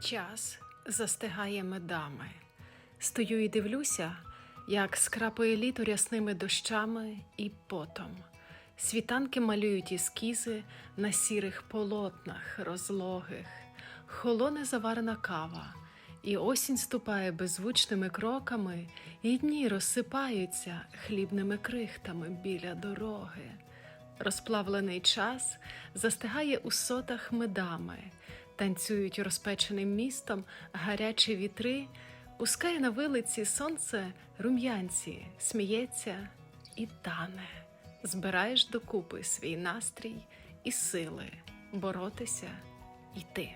Час застигає медами. Стою і дивлюся, як скрапує літо рясними дощами і потом. Світанки малюють ескізи на сірих полотнах розлогих, холоне заварена кава, і осінь ступає беззвучними кроками, і дні розсипаються хлібними крихтами біля дороги. Розплавлений час застигає у сотах медами, танцюють розпеченим містом гарячі вітри, пускає на вилиці сонце рум'янці, сміється і тане. Збираєш докупи свій настрій і сили боротися йти.